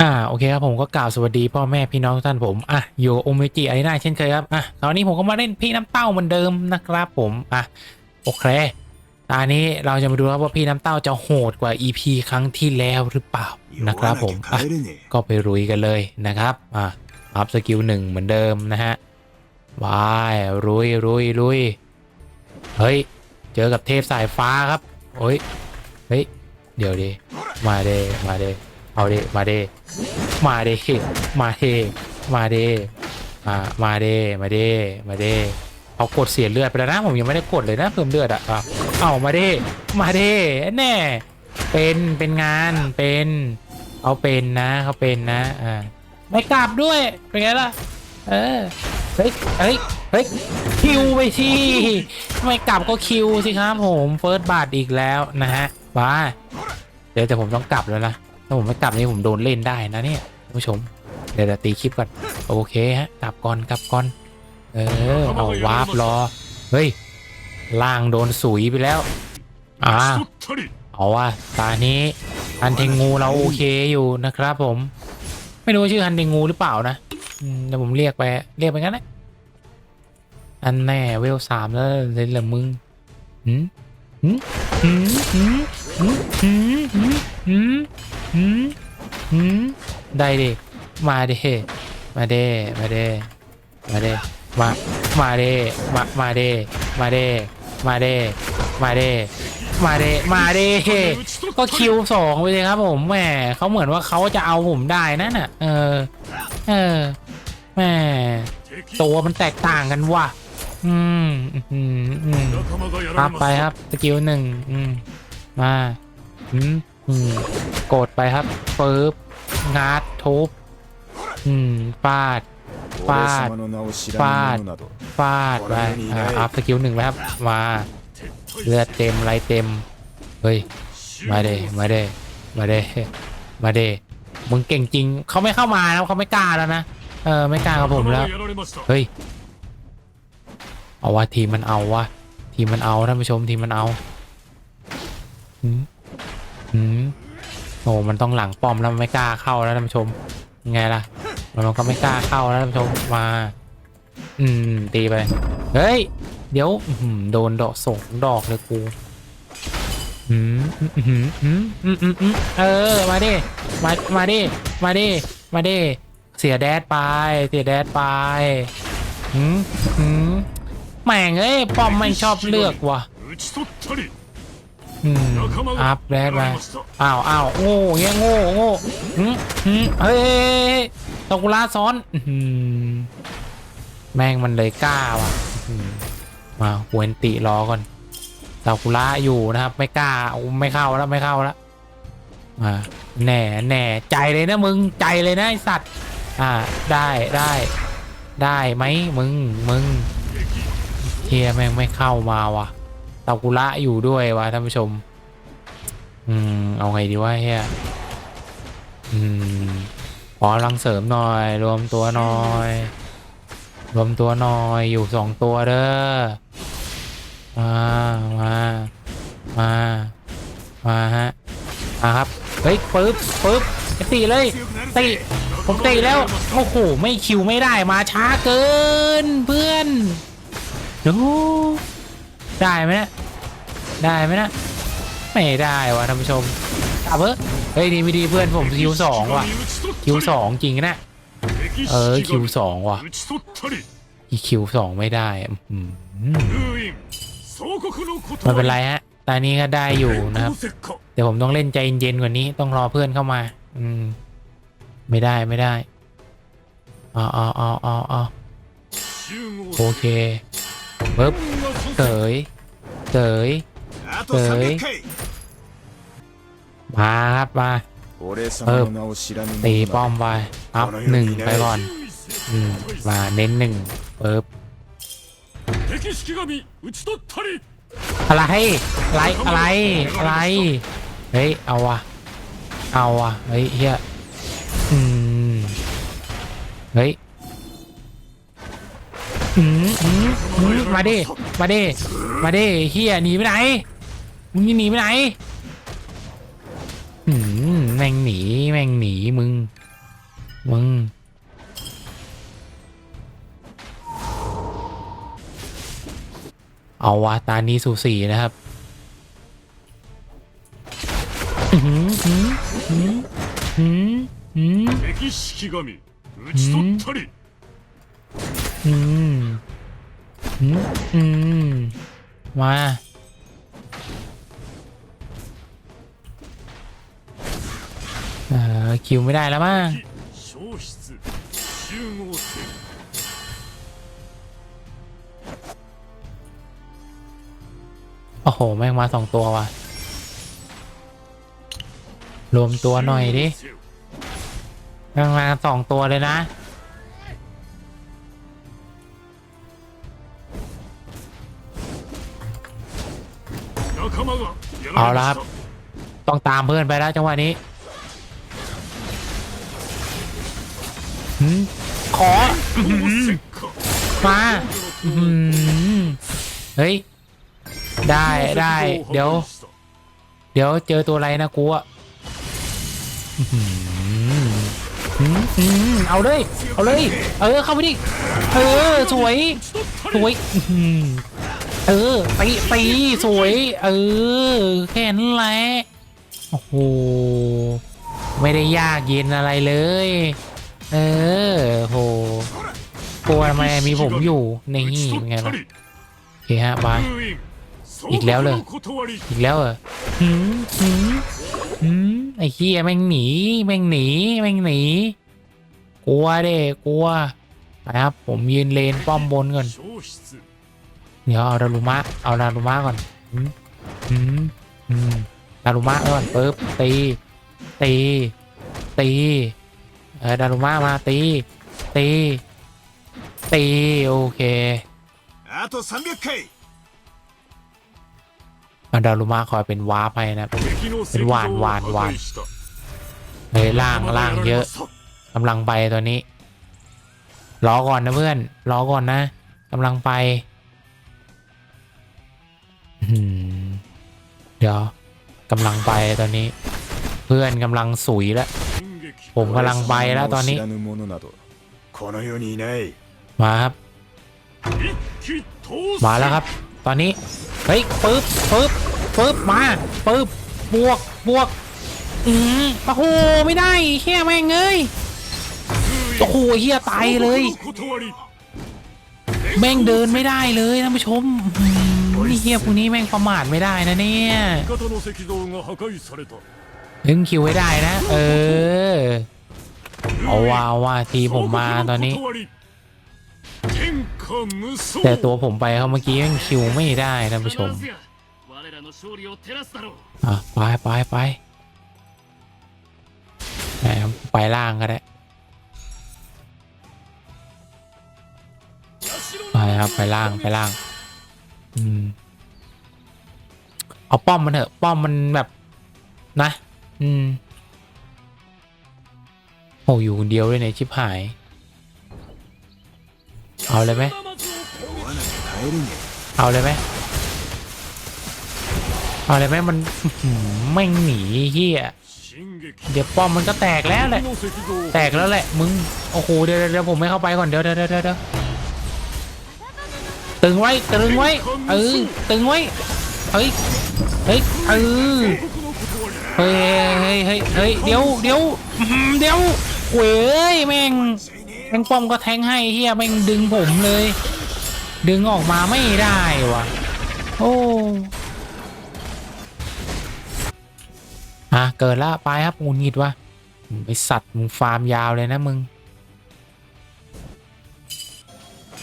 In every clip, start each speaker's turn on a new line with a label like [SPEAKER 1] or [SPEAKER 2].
[SPEAKER 1] อ่าโอเคครับผมก็กล่าวสวัสดีพ่อแม่พี่น้องทุกท่านผมอะอยู่โอเมจิไอน่าเช่นเคยครับอะคราวนี้ผมก็มาเล่นพี่น้ำเต้าเหมือนเดิมนะครับผมอะโอเคตอนนี้เราจะมาดูครับว่าพี่น้ำเต้าจะโหดกว่า EP ครั้งที่แล้วหรือเปล่านะครับผมอะก็ไปรุยกันเลยนะครับอะอัพสกิลหนึ่งเหมือนเดิมนะฮะวายรุยรุยรุยเฮ้ยเจอกับเทพสายฟ้าครับโอ้ยเฮ้ยเดี๋ยวดิมาเดมาเด เอาดิมาเดมาเดมาเดมาเดมามาเดมาเดมาเดเอากดเสียเลือดไปแล้วนะผมยังไม่ได้กดเลยนะเพิ่มเลือดอะเอามาเดมาเดแน่เป็นเป็นงานเป็นเขาเป็นนะเขาเป็นนะอ่าไม่กลับด้วยเป็นไงล่ะเออเฮ้ยเฮ้ยเฮ้ยคิวไปสิไม่กลับก็คิวสิครับผมเฟิร์สบาทอีกแล้วนะฮะบ้าเดี๋ยวแต่ผมต้องกลับแล้วนะ ถ้าผมไม่กลับนี่ผมโดนเล่นได้นะเนี่ยผู้ชม เดี๋ยวตีคลิปก่อนโอเคฮะกลับก่อนกลับก่อน เออเอาวาร์ปรอเฮ้ยล่างโดนสุยไปแล้วอ่าเอาว่าตานี้ฮันเทงงูเราโอเคอยู่นะครับ ผม ไม่รู้ชื่อฮันเทงูหรือเปล่านะเดี๋ยวผมเรียกไปเรียกไปงั้นนะอันแน่เวลสามแล้วเลยละมึงหืมหืมหืมหืมหืมหืม หืมได้ดิมาดิมาเดมาเดมาเดมามาเดมามาเดมาเดมาเดมาเดมาเดมาเดก็คิวสองไปเลยครับผมแหมเขาเหมือนว่าเขาจะเอาผมได้นั่นน่ะ เออ เออแหมตัวมันแตกต่างกันว่ะอืมอืมอืมครับไปครับสกิลหนึ่งอืมมาอืม อืมกดไปครับปึ๊บงัดทุบอืมฟาด
[SPEAKER 2] ฟาดฟาด
[SPEAKER 1] ฟาดไปอ่าอัพสกิลหนึ่งไปครับมาเลือดเต็มไรเต็มเฮ้ยมาเดมาเดมาเดมาเดมึงเก่งจริงเขาไม่เข้ามาแล้วเขาไม่กล้าแล้วนะเออไม่กล้ากับผมแล้วเฮ้ยเอาว่าทีมันเอาวะทีมันเอาท่านผู้ชมทีมันเอาอืม โอ้มันต้องหลังป้อมแล้วไม่กล้าเข้าแล้วท่านผู้ชมไงล่ะ มันก็ไม่กล้าเข้าแล้วท่านผู้ชมมา อืม ตีไป เฮ้ย เดี๋ยวโดนดอกส่งดอกเลยกูอืมอืมอืมอืมอืมเออ มาดิ มา มาดิ มาดิ มาดิ เสียแดดไป เสียแดดไปอืมอืมแม่งเอ้ย ป้อมไม่ชอบเลือกว่ะ อืมอัพแรดไปอ้าวอ้าวโง่เงี้ยโง่โง่หืมหืมเฮ้ยตะกุลาซ้อนอืมแม่งมันเลยกล้าว่ะมาหวนติรอก่อนตากุระอยู่นะครับ ไม่กล้าไม่เข้าแล้วไม่เข้าแล้วมาแหน่แหน่ใจเลยนะมึงใจเลยนะไอสัตว์อ่าได้ได้ได้ไหมมึงมึงเทียแม่งไม่เข้ามาว่ะ ตะกุระอยู่ด้วยวะท่านผู้ชม อืม เอาไงดีวะเฮียอืมขอกำลังเสริมหน่อย รวมตัวหน่อย รวมตัวหน่อยอยู่สองตัวเด้อมามามามาฮะมาครับเฮ้ยปึ๊บปึ๊บตีเลยตีผมตีแล้วโอ้โหไม่คิวไม่ได้มาช้าเกินเพื่อนดู ได้ไหมนะได้ไหมนะไม่ได้วะท่านผู้ชมกลับเอเฮ้ยดีไม่ดีเพื่อนผมคิวสองว่ะคิวสองจริงนะเออคิวสองว่ะอีคิวสองไม่ได้มันเป็นไรฮะตอนนี้ก็ได้อยู่นะครับเดี๋ยวผมต้องเล่นใจเย็นกว่านี้ต้องรอเพื่อนเข้ามา อืม ไม่ได้ไม่ได้อ๋ออ๋ออ๋ออ๋อโอเคปึ๊บ เตยเตยเต
[SPEAKER 2] ย
[SPEAKER 1] มาครับมา
[SPEAKER 2] เอบ
[SPEAKER 1] ตีป้อมไปอัพหนึ่งไปก่อนอืมมาเน้นหนึ่งเปิบอะไรอะไรอะไรอะไรเฮ้ยเอาวะเอาวะเฮ้ยเฮียอืมเฮ้ย มาเด้มาเด้มาเด้เฮียหนีไปไหนมึงยังหนีไปไหนหแม่งหนีแม่งหนีมึงมึงเอาวาตานี้สูสีนะครับหืมหืมหืมหืมหืม อืมอืมมาเออคิวไม่ได้แล้วมั้งโอ้โห แม่งมาสองตัวว่ะ รวมตัวหน่อยดิ
[SPEAKER 2] กำ
[SPEAKER 1] ลังสองตัวเลยนะ เอาละครับ ต้องตามเพื่อนไปแล้วจังหวะนี้ขอมาเฮ้ย ได้ได้ เดี๋ยว เดี๋ยวเจอตัวอะไรนะกูอะเอาเลย เอาเลย เออ เข้าไปดิ เออ สวย สวย เออตีตีสวย เออ แค่นั้นแหละ โอ้โห ไม่ได้ยากเย็นอะไรเลย เออโหกลัวทำไมมีผมอยู่ นี่เป็นไงล่ะโอเคฮะบายอีกแล้วเลย อีกแล้วเหรอหืมหืมหืมไอ้เฮียแม่งหนีแม่งหนีแม่งหนี กลัวเด้กลัวนะครับผมยืนเลนป้อมบนก่อน เดี๋ยวเอาดารุมะเอาดารุมะก่อนอืมอืมอืมดารุมะก่อนปึ๊บตีตีตีเออดารุมะมาตีตีตีโอเค
[SPEAKER 3] อาม
[SPEAKER 1] ร้อยเคดารุมะคอยเป็นว้าไปนะ
[SPEAKER 2] เป็น
[SPEAKER 1] หวา
[SPEAKER 2] น
[SPEAKER 1] หวาน
[SPEAKER 2] หวาน
[SPEAKER 1] เฮ้ยล่างล่างเยอะกำลังไปตัวนี้รอก่อนนะเพื่อนรอก่อนนะกำลังไป เดี๋ยวกำลังไปตอนนี้ เพื่อนกำลังสุยแล้วผมกำลังไปแล้วตอนนี้ มาครับ มาแล้วครับ ตอนนี้ เฮ้ยปึ๊บปึ๊บปึ๊บมาปึ๊บบวกบวก อืมโอ้โหไม่ได้แค่แม่งเอ้ยโอ้โหเฮียตายเลย แม่งเดินไม่ได้เลยท่านผู้ชม นี่เฮียพวกนี้แม่งประมาทไม่ได้นะเนี่ยถึงคิวไว้ได้นะ เออ เอาว่าว่าทีผมมาตอนนี้ แต่ตัวผมไปเขาเมื่อกี้แม่งคิวไม่ได้นะผู้ชมไปไปไปไปล่างก็ได้ไปครับไปล่างไปล่าง เอาป้อมมันเถอะ ป้อมมันแบบนะ อืมโอ้อยู่คนเดียวเลยในชิบหาย เอาเลยไหมเอาเลยไหมเอาเลยไหมมันไม่หนีเฮียเดี๋ยวป้อมมันก็แตกแล้วแหละ แตกแล้วแหละ มึง โอ้โห เดี๋ยวเดี๋ยวผมไม่เข้าไปก่อน เดี๋ยวเดี๋ยวเดี๋ยว ตึงไว้ตึงไว้เออตึงไว้เฮ้ยเฮ้ยเออเฮ้ยเฮ้ยเฮ้ยเดี๋ยวเดี๋ยวเดี๋ยวเว้ยแม่งแม่งป้อมก็แทงให้เฮียแม่งดึงผมเลย ดึงออกมาไม่ได้วะโอ้อะเกิดละไปครับงูนิดวะไปสัตว์มึงฟาร์มยาวเลยนะมึง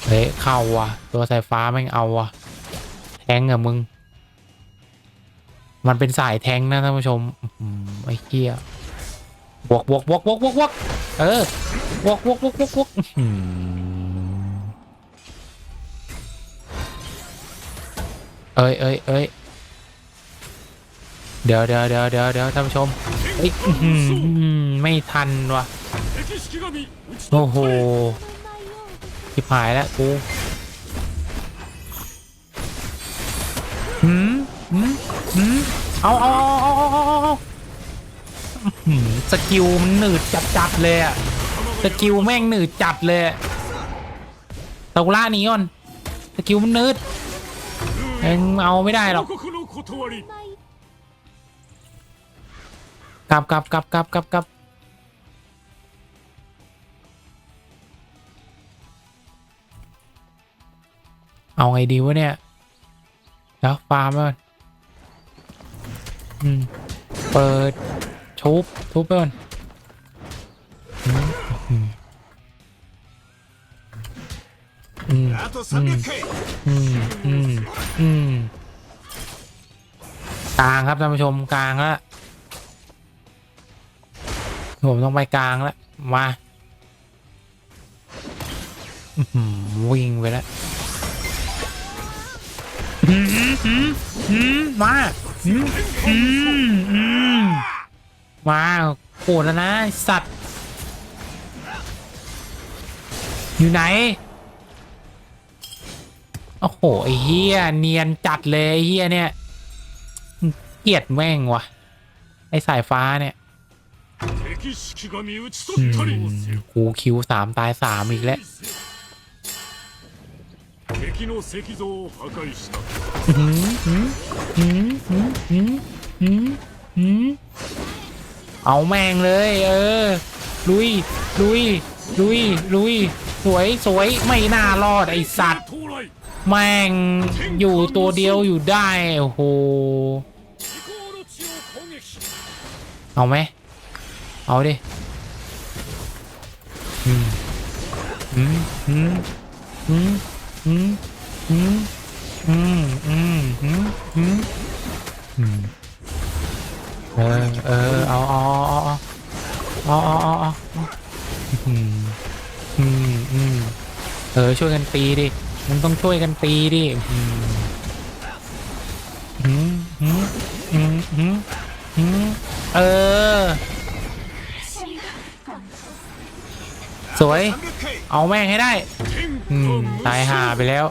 [SPEAKER 1] เฮ้ยเข้าว่ะ ตัวสายฟ้าแม่งเอาว่ะ แทงอะมึง มันเป็นสายแทงนะท่านผู้ชมไอ้เกี้ยบวกบวกบวกบวกบวกบวกเออบวกบวกบวกบวกบวกเอ้ยเอ้ยเอ้ยเดี๋ยวเดี๋ยวเดี๋ยวเดี๋ยวเดี๋ยวท่านผู้ชมไม่ทันว่ะ โอ้โห ทิพายแล้วกูหืมหืมหืมเอาเอาเอาเอาเอาเอาสกิลมันหนืดจัดจัดเลยอะสกิลแม่งหนืดจัดเลยตาล่านี้ก่อนสกิลมันนืดเองเอาไม่ได้หรอกกลับกลับกลับกลับกลับกลับ เอาไงดีวะเนี่ยแล้วฟาร์มก่อนอืม เปิด ชุบ ทุบไปก่อนอืม อืม อืม อืม กลางครับท่านผู้ชมกลางแล้วผมต้องไปกลางแล้ว มา วิ่งไปแล้ว มามาโกรธแล้วนะสัตว์ อยู่ไหน โอ้โหไอเฮียเนียนจัดเลยเฮียเนี่ยเกลียดแม่งวะไอสายฟ้าเนี่ยกูคิวสามตายสามอีกแล้ว
[SPEAKER 2] 敵の石像を破壊した
[SPEAKER 1] หืมหืมหืมหืมหืมหืมหืมเอาแม่งเลย เออ ลุย ลุย ลุย ลุย สวย สวย ไม่น่ารอดไอสัตว์
[SPEAKER 2] 到来
[SPEAKER 1] แม่งอยู่ตัวเดียวอยู่ได้ โอ้โห
[SPEAKER 2] 至高の地を攻撃
[SPEAKER 1] เอาไหม เอาดิ อืม อืม อืม อืม อืม อืมอืมอืมอืมอืมอืมเออเออเอาเอาเอาเอาเอาเอาเอาอืมอืมอืมเออช่วยกันตีดิมันต้องช่วยกันตีดิอืมอืมอืมอืมอืมอืมเออ สวย เอาแม่งให้ได้ อืมตายห่าไปแล้ว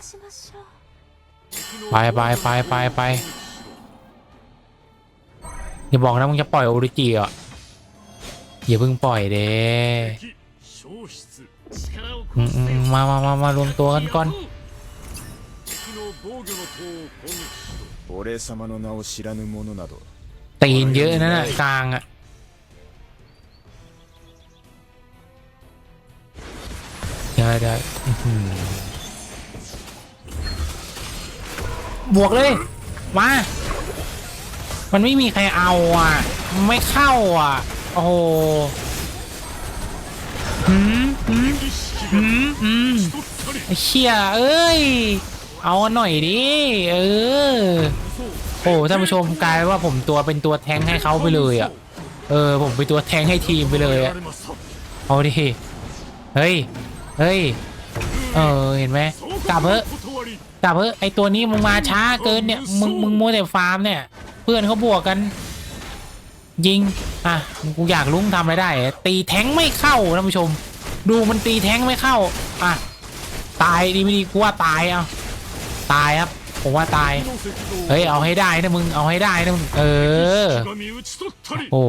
[SPEAKER 1] ไปไปไปไปไปอย่าบอกนะมึงจะปล่อยโอริจิอะอย่าเพิ่งปล่อยเด้มามามามารวมตัวกันก่อนตีนเยอะนะน่ะกลางอะได้ได้ บวกเลย มา มันไม่มีใครเอาอะ ไม่เข้าอะ โอ้โหหืมหืมหืมหืมเชี่ยเอ้ย เอาหน่อยดิ เออ โอ้ท่านผู้ชมกลายว่าผมตัวเป็นตัวแทงให้เขาไปเลยอะ เออ ผมเป็นตัวแทงให้ทีมไปเลยอะ เอาดิ เฮ้ย เฮ้ย เออ เห็นไหมกลับเออะ ดับเฮ้ยไอตัวนี้มึงมาช้าเกินเนี่ยมึงมึงมัวแต่ฟาร์มเนี่ย เพื่อนเขาบวกกัน ยิงอะกูอยากลุ้งทำอะไรได้ ตีแท้งไม่เข้าท่านผู้ชม ดูมันตีแท้งไม่เข้าอะตายดีไม่ดีกูว่าตายอะตายครับผมว่าตาย เฮ้ยเอาให้ได้นะมึงเอาให้ได้นะมึงเออ โอ้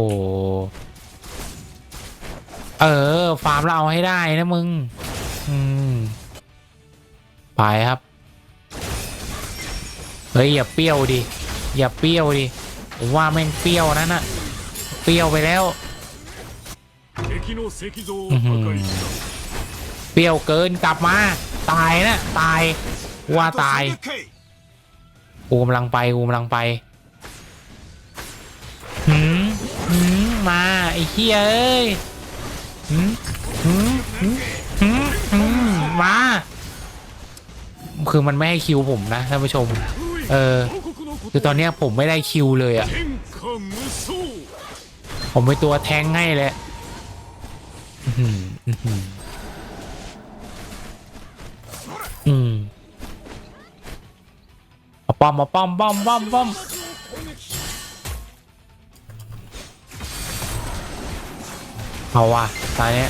[SPEAKER 1] เออฟาร์มเราเอาให้ได้นะมึง อืมไปครับ เฮ้ยอย่าเปรี้ยวดิอย่าเปรี้ยวดิว่าแม่งเปรี้ยวนั่นน่ะเปรี้ยวไปแล้วเปรี้ยวเกินกลับมา ตายนะตายว่าตายกูกำลังไปกูกำลังไปหืมหืมมาไอ้เฮียเอ้ยหืมหืมหืมหืมมา คือมันไม่ให้คิวผมนะท่านผู้ชม เออคือตอนนี้ผมไม่ได้คิวเลยอะ่ะ ผมไปตัวแทงให้แหลยอืมมาป้อมมาป้อมป้อมป้อมป้อมเอาว่ะตอนนี้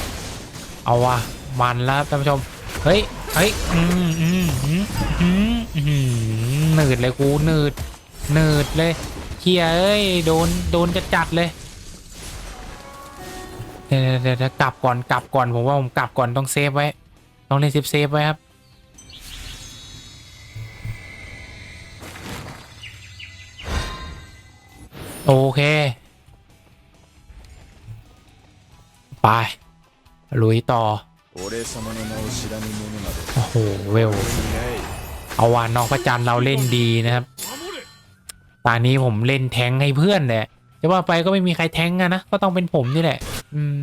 [SPEAKER 1] เอาว่ะมันแล้วท่านผู้ชม เฮ้ย เฮ้ย อืมอืมอืมอืมอืม หนืดเลยกูหนืดหนืดเลยเฮียเอ้ยโดนโดนจะจัดเลยเดี๋ยวเดี๋ยวกลับก่อนกลับก่อนผมว่าผมกลับก่อนต้องเซฟไว้ ต้องเล่นเซฟเซฟไว้ครับโอเค ไปลุยต่อ โอ้โหเวล เอาวานนอกพระจันทร์เราเล่นดีนะครับตอนนี้ผมเล่นแทงให้เพื่อนแหละจะว่าไปก็ไม่มีใครแทงอะนะ ก็ต้องเป็นผมนี่แหละ อืม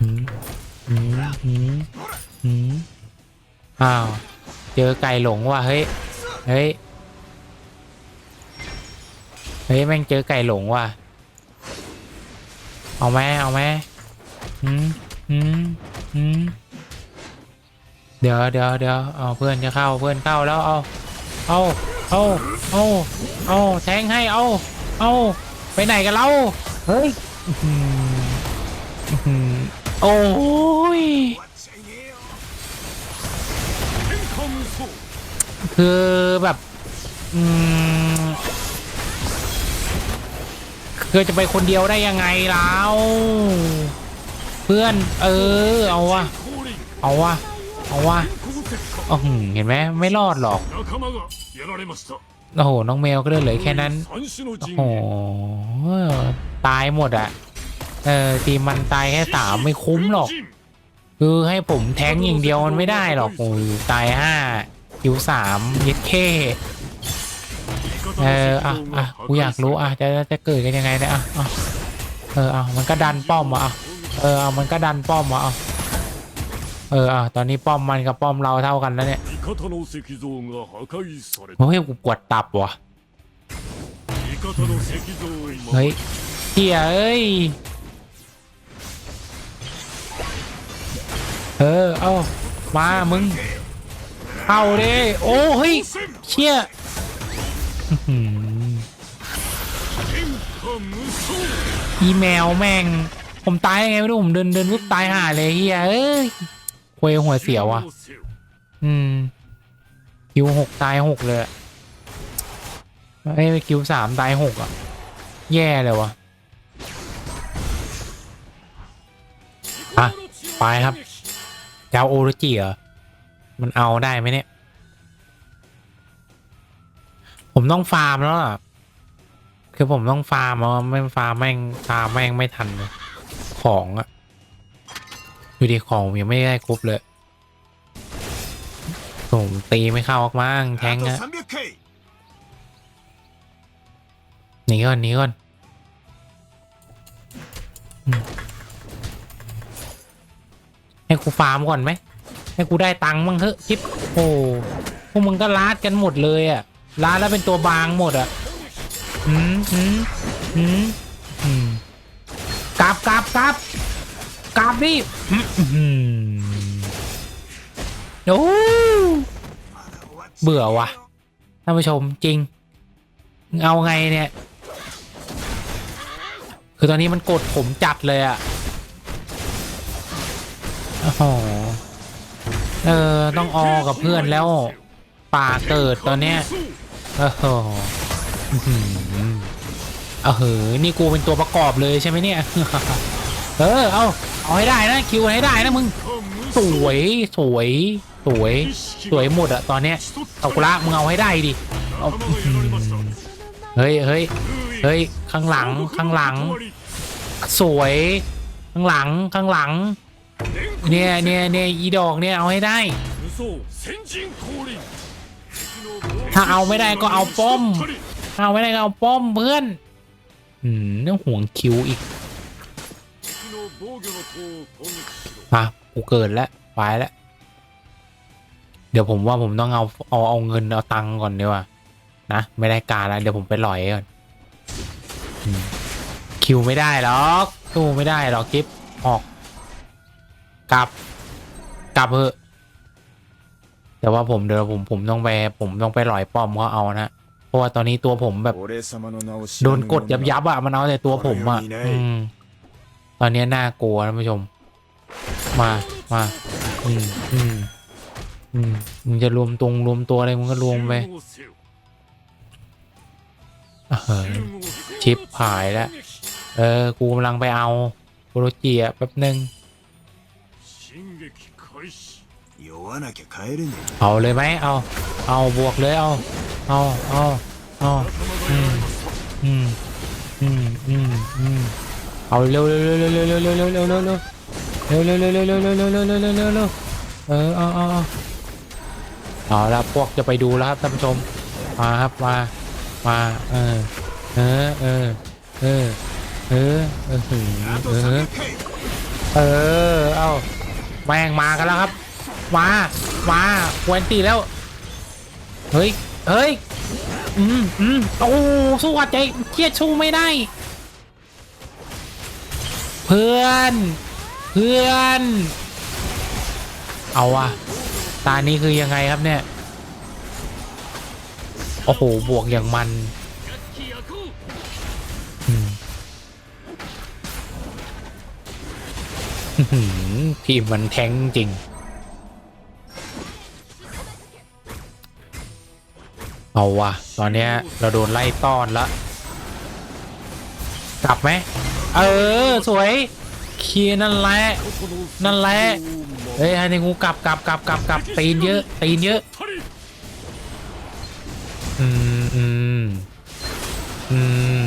[SPEAKER 1] อืมอืมอืมอืมอ้าว เจอไก่หลงว่ะ เฮ้ย เฮ้ย เฮ้ย แม่งเจอไก่หลงว่ะ เอาไหมเอาไหมอืมอืมอืม เดี๋ยวเดี๋ยวเดี๋ยวเอาเพื่อนจะเข้าเพื่อนเข้าแล้วเอาเอาเอาเอาเอาแทงให้เอาเอาไปไหนกันเราเฮ้ยโอ้ยคือแบบคือจะไปคนเดียวได้ยังไงแล้ว เพื่อน เออ เอาวะเอาวะ เอาวะอ๋อเห็นไหมไม่รอดหรอก โอ้โห น้องแมวก็เลยเหลือแค่นั้น โอ้โห ตายหมดอะเออทีมันตายแค่สามไม่คุ้มหรอก คือให้ผมแทงอย่างเดียวมันไม่ได้หรอกโอ้ตายห้าคิวสามเย็ดเค้เอออะอะกูอยากรู้อะจะจะเกิดกันยังไงเนี่ยอะอะเออเอามันก็ดันป้อมอะเออเอามันก็ดันป้อมอะ เอออตอนนี้ป้อมมันกับป้อมเราเท่ากันแล้วเนี่ยโอ้ยกูปวดตับวะเฮ้ยเฮียเอ้เออเอามามึงเอาเลยโอ้เฮ้ยเชี่ยอีแมวแม่ง ผมตายยังไงไม่รู้ผมเดินเดินวุบตายหาเลยเฮียเอ้ย ควยหัวเสียวอะ อืม คิวหกตายหกเลยเอ้ยคิวสามตายหกอะ แย่เลยวะอะไปครับเจ้าโอรจิเหรอ มันเอาได้ไหมเนี่ย ผมต้องฟาร์มแล้วอะคือผมต้องฟาร์มอะไม่ฟาร์มแม่งฟาร์มแม่งไม่ทันเลยของอะ ดูดิของผมยังไม่ได้ครบเลยผมตีไม่เข้าออกมั้งแทงอะ
[SPEAKER 3] 300回
[SPEAKER 1] หนีก่อนหนีก่อนอืมให้กูฟาร์มก่อนไหมให้กูได้ตังค์บ้างเถอะคิดโอ้พวกมึงก็ลาดกันหมดเลยอะลาดแล้วเป็นตัวบางหมดอะอืมอืมอืมอืมกราบกราบกราบกราบดิอืมอื้อหือโอ้เบื่อว่ะท่านผู้ชมจริง เอาไงเนี่ย คือตอนนี้มันกดผมจัดเลยอะโอ้โหเออ ต้องออกับเพื่อนแล้วป่าเกิดตอนเนี้ยโอ้โหอื้อหือเออเหอนี่กูเป็นตัวประกอบเลยใช่ไหมเนี่ย เออ เอา เอาให้ได้นะคิวให้ได้นะมึงสวยสวยสวยสวยหมดอะตอนเนี้ยตกุระมึงเอาให้ได้ดิเเฮ้ยเฮ้ยเฮ้ยข้างหลังข้างหลัง สวยข้างหลังข้างหลังเนี่ยเนี่ยเนี่ยอีดอกเนี่ยเอาให้ได้ ถ้าเอาไม่ได้ก็เอาป้อมเอาไม่ได้ก็เอาป้อมเพื่อนอืมต้องห่วงคิวอีก อะกูเกิดแล้วไปแล้ว เดี๋ยวผมว่าผมต้องเอาเอาเอาเงินเอาตังก่อนดีกว่านะไม่ได้การแล้วเดี๋ยวผมไปลอยก่อนคิวไม่ได้หรอกตู้ไม่ได้หรอกกิฟออก กลับ กลับเถอะแต่ว่าผมเดี๋ยวผมผมต้องไปผมต้องไปลอยป้อมเขาเอานะเพราะว่าตอนนี้ตัวผมแบบ โดนกดยับยับอะมันเอาแต่ตัวผมอะอ ตอนนี้น่ากลัวท่านผู้ชม มามาอืมอืมอืมมึงจะรวมตรงรวมตัวอะไรมึงก็รวมไปชิปหายแล้ว เออ กูกำลังไปเอาโปรจีอะแป๊บนึงเอาเลยไหมเอา เอาบวกเลยเอา เอาเอาเอาอืมอืมอืมอืม เอาเร็วเร็วเร็วเร็วเร็วเร็วเร็วเร็วเร็วเร็วเร็วเร็วเร็วเร็วเร็วเร็วเร็ออเอาเอาอเอาละพวกจะไปดูแล้วครับท่านผู้ชมมาครับมามาเออเออเออเออเออเออเออเออเอาแม่งมากันแล้วครับ มามาควนตีแล้วเฮ้ยเฮ้ยอืมอืมโอ้สู้กับใจเครียดชู้ไม่ได้ เพื่อน เพื่อน เอาอะตานี้คือยังไงครับเนี่ย โอ้โห บวกอย่างมันทีมมันแทงจริง เอาวะตอนเนี้ยเราโดนไล่ต้อนละ กลับไหม เออสวยเคลียร์นั่นแหละนั่นแหละเฮ้ยให้ในงูกลับกลับกลับกลับกลับตีนเยอะตีนเยอะอืมอืมอืม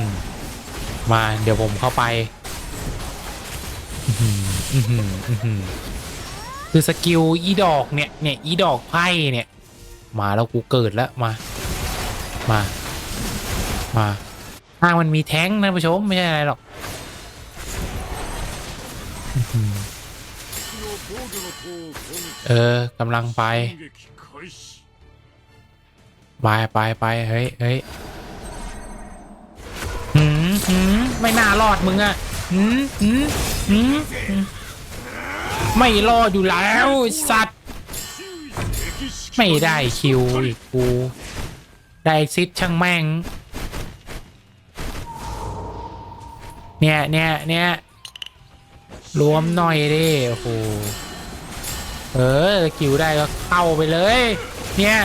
[SPEAKER 1] มาเดี๋ยวผมเข้าไปอื้อหืออื้อหืออื้อหือคือสกิลอีดอกเนี่ยเนี่ยอีดอกไพ่เนี่ยมาแล้วกูเกิดแล้วมา มา มาอ้ามันมีแท้งนะผู้ชมไม่ใช่อะไรหรอก เออกำลังไป ไปไปไปเฮ้ยเฮ้ยหืมหืมไม่น่ารอดมึงอะหืมหืมหืมไม่รอดอยู่แล้วสัตว์ ไม่ได้คิวอีกกู ได้ซิดช่างแม่ง เนี่ยเนี่ยเนี่ย รวมหน่อยดิโอ้โหเออกิวได้ก็เข้าไปเลย เนี่ย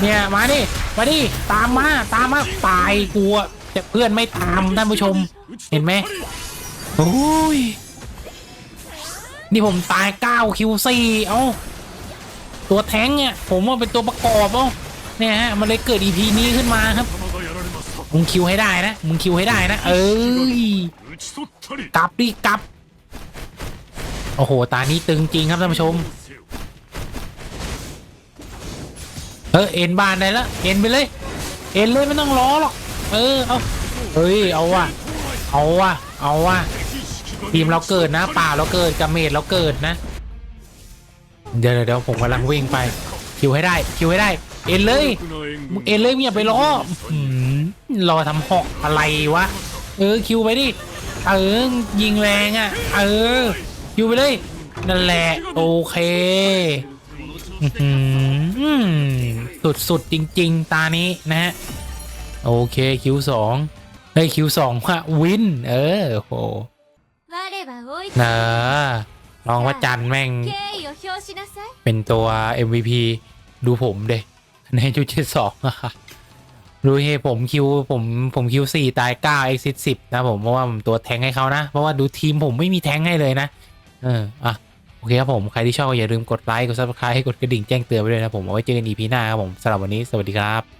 [SPEAKER 1] เนี่ยมาดิมาดิตามมาตามมาตายกลัวแต่เพื่อนไม่ตามท่านผู้ชม เห็นไหมโอ้ยนี่ผมตาย9คิวซีเอาตัวแทงเนี่ยผมว่าเป็นตัวประกอบเอาเนี่ยฮะมันเลยเกิดอีพีนี้ขึ้นมาครับมึงคิวให้ได้นะมึงคิวให้ได้นะ เอ้ยกลับดิกลับ โอ้โห ตานี้ตึงจริงครับท่านผู้ชม เออ เอ็นบานได้ละ เอ็นไปเลย เอ็นเลยไม่ต้องล้อหรอก เออ เอาเฮ้ย เอาว่ะ เอาว่ะ เอาว่ะ ทีมเราเกิดนะ ป่าเราเกิดกระเมดเราเกิดนะ เดี๋ยวเดี๋ยวผมกำลังวิ่งไป คิวให้ได้ คิวให้ได้ เอ็นเลยเอ็นเลยไม่อยากไปล้อรอทำหอกอะไรวะ เออ คิวไปดิ เออ ยิงแรงอะ เออ อยู่ไปเลย นั่นแหละ โอเคสุดสุดจริง ๆ ตานี้นะฮะ โอเคคิวสองได้คิวสองว่าวิน เออโหนะลองว่าจันแม่ง เป็นตัว MVP ดูผมเดในจุดเจ็ดสองอะค่ะดูเฮผมคิวผมผมคิวสี่ตายเก้าเอ็กซิสิบนะผมเพราะว่าผมตัวแทงให้เขานะ เพราะว่าดูทีมผมไม่มีแทงให้เลยนะ เอออะโอเคครับผม ใครที่ชอบก็อย่าลืมกดไลค์ กดซับสไครต์กดกระดิ่งแจ้งเตือนไปด้วยนะผม เอาไว้เจอกันอีพีหน้าครับผมสำหรับวันนี้สวัสดีครับ